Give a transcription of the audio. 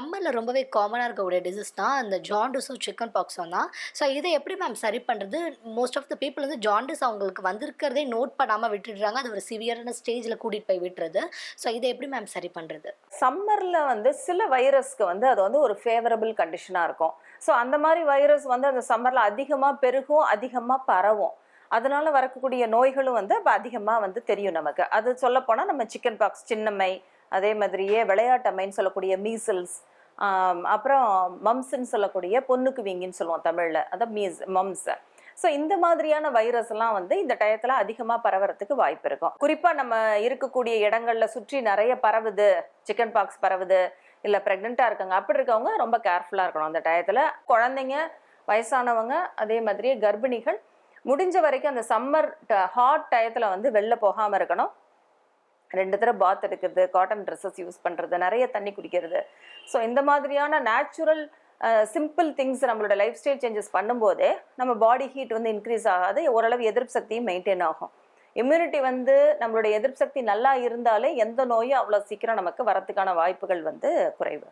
சம்மரில் ரொம்பவே காமனாக இருக்கக்கூடிய டிசீஸ் தான் அந்த ஜாண்டிஸும் சிக்கன் பாக்ஸும் தான். ஸோ இதை எப்படி மேம் சரி பண்ணுறது மோஸ்ட் ஆஃப் த பீப்புள் வந்து ஜாண்டிஸ் அவங்களுக்கு வந்திருக்கிறதே நோட் பண்ணாமல் விட்டுடுறாங்க. அது ஒரு சிவியரான ஸ்டேஜில் கூட்டிகிட்டு போய் விட்டுறது. ஸோ இதை எப்படி மேம் சரி பண்ணுறது சம்மரில் வந்து சில வைரஸ்க்கு வந்து அது வந்து ஒரு ஃபேவரபிள் கண்டிஷனாக இருக்கும். ஸோ அந்த மாதிரி வைரஸ் வந்து அந்த சம்மரில் அதிகமாக பெருகும் அதிகமாக பரவும். அதனால வரக்கூடிய நோய்களும் வந்து அப்போ அதிகமாக வந்து தெரியும் நமக்கு. அது சொல்லப்போனால் நம்ம சிக்கன் பாக்ஸ் சின்னம்மை அதே மாதிரியே விளையாட்டம்மைன்னு சொல்லக்கூடிய மீசல்ஸ் அப்புறம் மம்ஸ்ன்னு சொல்லக்கூடிய பொண்ணுக்கு வீங்கின்னு சொல்லுவோம் தமிழில். அதான் மீஸ் மம்ஸ் ஸோ இந்த மாதிரியான வைரஸ் எல்லாம் வந்து இந்த டயத்தில் அதிகமாக பரவறதுக்கு வாய்ப்பு இருக்கும். குறிப்பாக நம்ம இருக்கக்கூடிய இடங்களில் சுற்றி நிறைய பரவுது சிக்கன் பாக்ஸ் பரவுது இல்லை ப்ரெக்னெண்ட்டாக இருக்காங்க. அப்படி இருக்கவங்க ரொம்ப கேர்ஃபுல்லாக இருக்கணும் அந்த டயத்தில். குழந்தைங்க வயசானவங்க அதே மாதிரி கர்ப்பிணிகள் முடிஞ்ச வரைக்கும் அந்த சம்மர் ஹாட் டயத்தில் வந்து வெளில போகாமல் இருக்கணும். ரெண்டு தடவை பாத் எடுக்கிறது காட்டன் ட்ரெஸ்ஸஸ் யூஸ் பண்ணுறது நிறைய தண்ணி குடிக்கிறது. ஸோ இந்த மாதிரியான நேச்சுரல் சிம்பிள் திங்ஸ் நம்மளோட லைஃப் ஸ்டைல் சேஞ்சஸ் பண்ணும்போதே நம்ம பாடி ஹீட் வந்து இன்க்ரீஸ் ஆகாது ஓரளவு எதிர்ப்பு சக்தியும் மெயின்டைன் ஆகும். இம்யூனிட்டி வந்து நம்மளுடைய எதிர்ப்பு சக்தி நல்லா இருந்தாலே எந்த நோயும் அவ்வளோ சீக்கிரம் நமக்கு வரத்துக்கான வாய்ப்புகள் வந்து குறைவு.